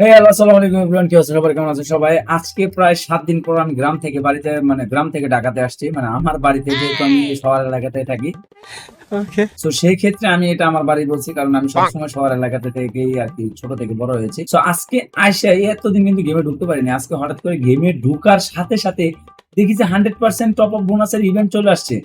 হ্যাঁ হ্যালো আসসালামু আলাইকুম এভরিওয়ান কি আছে সবাই কেমন আছেন সবাই? আজকে প্রায় সাত দিন পর আমি গ্রাম থেকে বাড়িতে মানে গ্রাম থেকে ঢাকাতে আসছি। মানে আমার বাড়িতে যেহেতু আমি শহর এলাকাতে থাকি। তো সেই ক্ষেত্রে আমি এটা আমার বাড়ি বলছি কারণ আমি সবসময় শহর এলাকাতে থেকেই আর কি ছোট থেকে বড় হয়েছি। তো আজকে আইসা এতদিন কিন্তু গেমে ঢুকতে পারিনি। আজকে হঠাৎ করে গেমে ঢুকার সাথে সাথে দেখি যে হান্ড্রেড পার্সেন্ট টপ অফ বোনাসের ইভেন্ট চলে আসছে।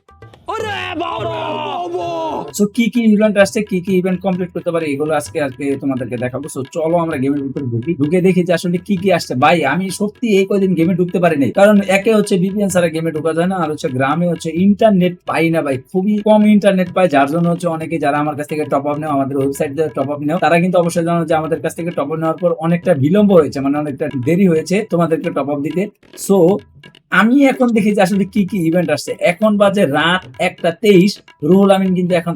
সো কি কি ইভেন্ট আসছে, কি কি ইভেন্ট কমপ্লিট করতে পারে, এগুলো আজকে আজকে তোমাদেরকে দেখাবো। সো চলো আমরা গেমের ভিতরে ঢুকি। ঢুকে দেখি যে আসলে কি কি আসছে। ভাই, আমি সত্যি এই কয়দিন গেমে ঢুকতে পারিনি। কারণ একে হচ্ছে বিপিএন ছাড়া গেমে ঢোকা যায় না, আর হচ্ছে গ্রামে হচ্ছে ইন্টারনেট পাই না ভাই। খুবই কম ইন্টারনেট পাই, যার জন্য হচ্ছে অনেকে যারা আমার কাছ থেকে টপ আপ নেও, আমাদের ওয়েবসাইট দিয়ে টপ আপ নেও, তারা কিন্তু অবশ্যই জানো যে আমাদের কাছ থেকে টপ আপ নেওয়ার পর অনেকটা বিলম্ব হয়েছে মানে অনেকটা দেরি হয়েছে তোমাদেরকে টপ আপ দিতে। সো আমি এখন দেখি যে আসলে কি কি ইভেন্ট আসছে। এখন বাজে রাত একটা তেইশ। রুহুল আমিন কিন্তু এখন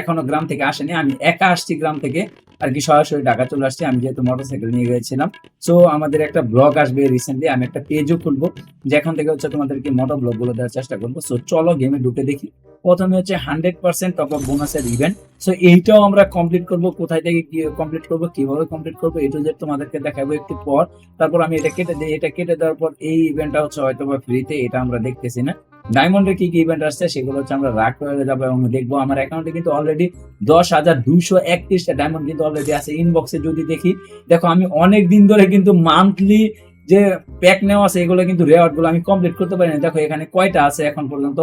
এখনও গ্রাম থেকে আসেনি। আমি একা আসছি গ্রাম থেকে। আর কি সরাসরি ঢাকা চলে আসছি। আমি যেহেতু মোটরসাইকেল নিয়ে গিয়েছিলাম। সো আমাদের একটা ব্লগ আসবে রিসেন্টলি আমি একটা পেজও খুলবো। যেখান থেকে হচ্ছে তোমাদেরকে মোটর ব্লগগুলো দেওয়ার চেষ্টা করব। সো চলো গেমে ঢুকে দেখি। প্রথমে হচ্ছে হান্ড্রেড পার্সেন্ট টপ আপ বোনাসের ইভেন্ট সো এইটাও আমরা কমপ্লিট করব। কোথায় থেকে কমপ্লিট করব, কীভাবে কমপ্লিট করব এই টু জেড তোমাদেরকে দেখাবো একটু পর। তারপর আমি এটা কেটে দিই এটা কেটে দেওয়ার পর এই ইভেন্টটা হচ্ছে হয়তো বা ফ্রিতে এটা আমরা দেখতেছি না। ডায়মন্ডের কি কি ইভেন্ট আসছে সেগুলো হচ্ছে আমরা রাগ করে যাব এবং দেখব। আমার অ্যাকাউন্টে কিন্তু অলরেডি দশ হাজার দুইশো একত্রিশটা ডায়মন্ড কিন্তু অলরেডি আছে। ইনবক্সে যদি দেখি, দেখো আমি অনেক দিন ধরে কিন্তু মান্থলি যে প্যাক নেওয়া আছে, এগুলো কিন্তু রেওয়ার্ডগুলো আমি কমপ্লিট করতে পারি না দেখো এখানে কয়টা আছে এখন পর্যন্ত?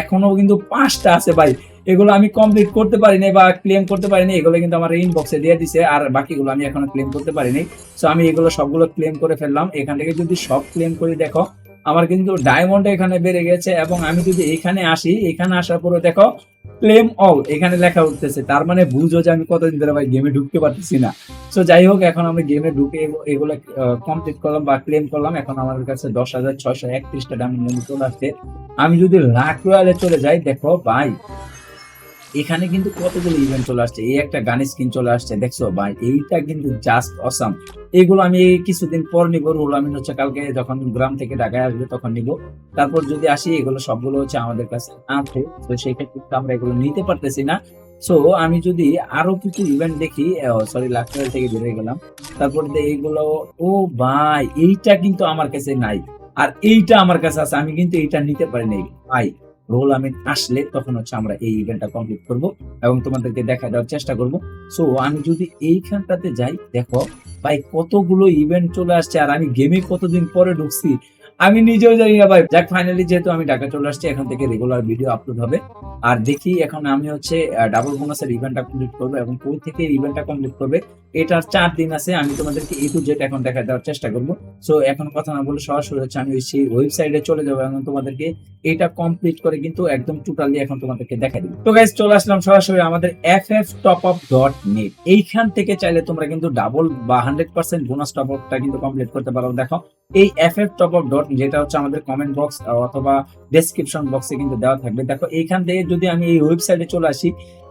এখনও কিন্তু পাঁচটা আছে ভাই। এগুলো আমি কমপ্লিট করতে পারিনি বা ক্লেম করতে পারিনি এগুলো কিন্তু আমার ইনবক্সে দিয়ে দিছে আর বাকিগুলো আমি এখনও ক্লেম করতে পারিনি সো আমি এগুলো সবগুলো ক্লেম করে ফেললাম। এখান থেকে যদি সব ক্লেম করি, দেখো আমার কিন্তু ডায়মন্ড এখানে বেড়ে গেছে এবং আমি যদি এখানে আসি, এখানে আসার পরে দেখো ক্লেম অল এখানে লেখা উঠতেছে। তার মানে বুঝো যে আমি কতদিন ধরে ভাই গেমে ঢুকতে পারতেছি না। সো যাই হোক, এখন আমি গেমে ঢুকে এগু- এগুলো কমপ্লিট করলাম বা ক্লেম করলাম। এখন আমার কাছে দশ হাজার ছয়শো একত্রিশটা ডায়মন্ড চলে আসছে আমি যদি লাখ রয়্যালে চলে যাই, দেখো ভাই এখানে কিন্তু কতগুলো ইভেন্ট চলে আসছে? এই একটা গান স্কিন চলে আসছে, দেখছ? ভাই এইটা কিন্তু জাস্ট অসাম এগুলো আমি কিছুদিন পর নিব রুল আমিন হচ্ছে কালকে যখন গ্রাম থেকে ঢাকায় আসবে তখন নিব। তারপর যদি আসি, এগুলো সবগুলো হচ্ছে আমাদের কাছে আছে। তো সেই ক্ষেত্রে আমরা এগুলো নিতে পারতেছি না। সো আমি যদি আরও কিছু ইভেন্ট দেখি সরি লাস্ট থেকে বেরিয়ে গেলাম। তারপর এইগুলো ও ভাই, এইটা কিন্তু আমার কাছে নাই। আর এইটা আমার কাছে আছে, আমি কিন্তু এইটা নিতে পারি নাই ভাই রোল আমিন আসলে তখন হচ্ছে আমরা এই ইভেন্টটা কমপ্লিট করব এবং তোমাদেরকে দেখা দেওয়ার চেষ্টা করব। সো আমি যদি এইখানটাতে যাই, দেখো, ভাই, কতগুলো ইভেন্ট চলে আসছে আর আমি গেমে কতদিন পরে ঢুকছি? আমি নিজেও জানি না ভাই। যাক ফাইনালি যেহেতু আমি ঢাকা চলে আসছি, এখন থেকে রেগুলার ভিডিও আপলোড হবে। আর দেখি, এখন আমি হচ্ছে ডাবল বোনাসের ইভেন্টটা কমপ্লিট করব এবং কই থেকে ইভেন্টটা কমপ্লিট করবে? এটার চার দিন আছে, আমি তোমাদেরকে এ টু এখন দেখা দেওয়ার চেষ্টা করব। সো এখন কথা না বলে সরাসরি হচ্ছে আমি সেই ওয়েবসাইটে চলে যাব এবং তোমাদেরকে এটা কমপ্লিট করে কিন্তু একদম টোটালি এখন তোমাদেরকে দেখা দিব। তো গাইজ চলে আসলাম সরাসরি আমাদের F F top up dot net এইখান থেকে চাইলে তোমরা কিন্তু ডাবল বা হান্ড্রেড পার্সেন্ট বোনাস টপ আপটা কিন্তু কমপ্লিট করতে পারো। দেখো, এই F F top up dot যেটা হচ্ছে আমাদের কমেন্ট বক্স অথবা ডেসক্রিপশন বক্সে কিন্তু দেওয়া থাকবে। দেখো, এইখান থেকে যদি আমি এই ওয়েবসাইটে চলে আসি,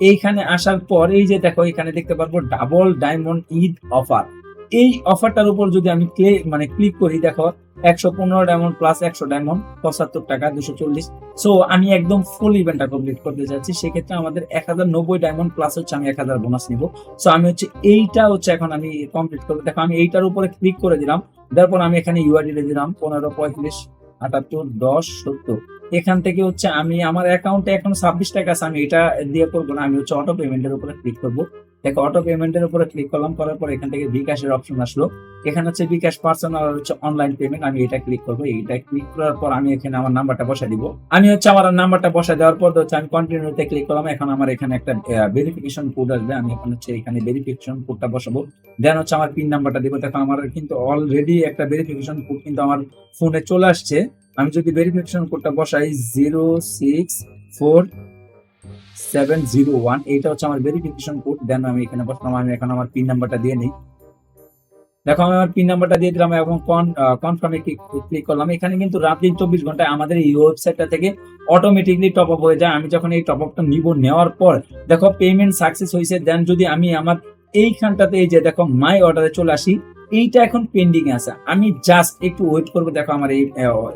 এইখানে আসার পর এই যে দেখো এখানে দেখতে পারব ডাবল ডায়মন্ড ঈদ অফার। এই অফারটার উপর যদি আমি ক্লে মানে ক্লিক করি, দেখো, একশো পনেরো ডায়মন্ড প্লাস একশো ডায়মন্ড, পঁচাত্তর টাকা, দুশো চল্লিশ। সো, আমি একদম ফুল ইভেন্টটা কমপ্লিট করতে যাচ্ছি। সেক্ষেত্রে আমাদের এক হাজার নব্বই ডায়মন্ড প্লাস হচ্ছে আমি এক হাজার বোনাস নিব। সো, আমি হচ্ছে এইটা হচ্ছে এখন আমি কমপ্লিট করব। দেখো, আমি এইটার উপরে ক্লিক করে দিলাম। তারপর আমি এখানে ইউআইডি দিলাম, পনেরো, পঁয়ত্রিশ, আটাত্তর, দশ, সত্তর। এখান থেকে হচ্ছে আমি, আমার অ্যাকাউন্টে এখন ছাব্বিশ টাকা আছে, আমি এটা দিয়ে করব না, আমি হচ্ছে অটো পেমেন্টের উপরে ক্লিক করব। দেখো অটো পেমেন্টের উপরে ক্লিক করলাম, করার পর এখান থেকে বিকাশের অপশন আসলো। এখানে হচ্ছে বিকাশ পার্সোনাল হচ্ছে অনলাইন পেমেন্ট আমি এটা ক্লিক করব। এইটা ক্লিক করার পর আমি এখানে আমার নাম্বারটা বসা দিব। আমি হচ্ছে আমার নাম্বারটা বসা দেওয়ার পর হচ্ছে আমি কন্টিনিউতে ক্লিক করলাম। এখন আমার এখানে একটা ভেরিফিকেশন কোড আসবে। আমি এখন হচ্ছে এখানে ভেরিফিকেশন কোডটা বসাবো। দেন হচ্ছে আমার পিন নাম্বারটা দিব। দেখো, আমার কিন্তু অলরেডি একটা ভেরিফিকেশন কোড কিন্তু আমার ফোনে চলে আসছে। আমি যদি ভেরিফিকেশন কোডটা বসাই zero six four seven zero one এইটা হচ্ছে আমার ভেরিফিকেশন কোড দেন আমি এখানে বসলাম, আমি এখন আমার পিন নাম্বারটা দিয়ে নিই। দেখো, আমি আমার পিন নাম্বারটা দিয়ে দিলাম এবং কনফার্মে ক্লিক করলাম। এখানে কিন্তু রাত দিন চব্বিশ ঘন্টায় আমাদের এই ওয়েবসাইটটা থেকে অটোমেটিকলি টপ আপ হয়ে যায়। আমি যখন এই টপ আপটা নিব, নেওয়ার পর দেখো পেমেন্ট সাকসেস হয়েছে দেন যদি আমি আমার এইখানটাতে এই যে দেখো মাই অর্ডারে চলে আসি এইটা এখন পেন্ডিং আছে। আমি জাস্ট একটু ওয়েট করব, দেখো আমার এই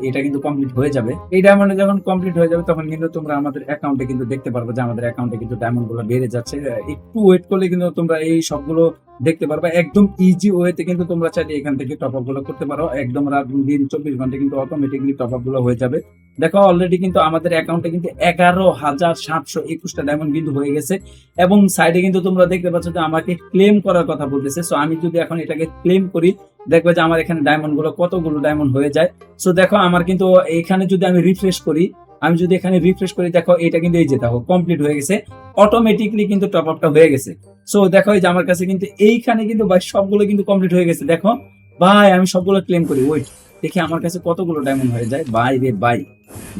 এটা কিন্তু কমপ্লিট হয়ে যাবে। এই ডায়মন্ড যখন কমপ্লিট হয়ে যাবে, তখন কিন্তু তোমরা আমাদের অ্যাকাউন্টে কিন্তু দেখতে পারবে যে আমাদের অ্যাকাউন্টে কিন্তু ডায়মন্ডগুলো বেড়ে যাচ্ছে। একটু ওয়েট করলে কিন্তু তোমরা এই সবগুলো দেখতে পারবে। একদম ইজি ওয়েতে কিন্তু তোমরা চাইলে এখান থেকে টপ আপগুলো করতে পারো। একদম রাত দিন চব্বিশ ঘণ্টা কিন্তু অটোমেটিকলি টপ আপগুলো হয়ে যাবে। দেখো অলরেডি কিন্তু আমাদের অ্যাকাউন্টে কিন্তু এগারো হাজার সাতশো একুশটা ডায়মন্ড কিন্তু হয়ে গেছে। এবং সাইডে কিন্তু তোমরা দেখতে পাচ্ছ যে আমাকে ক্লেম করার কথা বলতেছে। সো আমি যদি এখন এটাকে ক্লেম করি, দেখবে যে আমার এখানে ডায়মন্ডগুলো কতগুলো ডায়মন্ড হয়ে যায়। সো দেখো, আমার কিন্তু এখানে যদি আমি রিফ্রেশ করি, আমি যদি এখানে রিফ্রেশ করি, দেখো, এটা কিন্তু এই যে দেখো কমপ্লিট হয়ে গেছে। অটোমেটিকলি কিন্তু টপ আপটা হয়ে গেছে। সো দেখো, এই যে আমার কাছে কিন্তু এইখানে কিন্তু ভাই সবগুলো কিন্তু কমপ্লিট হয়ে গেছে। দেখো, ভাই, আমি সবগুলো ক্লেম করি। ওয়েট দেখি আমার কাছে কতগুলো ডায়মন্ড হয়ে যায়। বাই রে বাই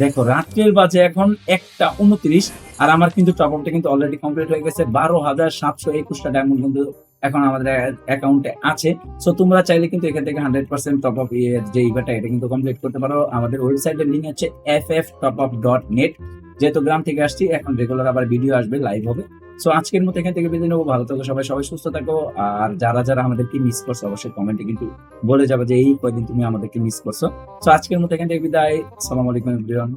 দেখো, রাত্রের বাজে এখন একটা উনত্রিশ, আর আমার কিন্তু টপ আপটা কিন্তু অলরেডি কমপ্লিট হয়ে গেছে। বারো হাজার সাতশো একুশটা ডায়মন্ড কিন্তু এখন আমাদের অ্যাকাউন্টে আছে। সো তোমরা চাইলে কিন্তু এখান থেকে হান্ড্রেড পার্সেন্ট টপ আপ যে ইভেন্টটা, এটা কিন্তু কমপ্লিট করতে পারো। আমাদের ওয়েবসাইটের লিঙ্ক হচ্ছে F F top up dot net যেহেতু গ্রাম থেকে আসছি, এখন রেগুলার আবার ভিডিও আসবে লাইভ হবে। সো আজকের মতো এখান থেকে বেঁধে নেব। ভালো থাকো সবাই সবাই সুস্থ থাকো। আর যারা যারা আমাদেরকে মিস করছ, অবশ্যই কমেন্টে কিন্তু বলে যাবে যে, এই কয়দিন তুমি আমাদেরকে মিস করছ? সো আজকের মতো এখান থেকে বিদায়। সালাম আলাইকুম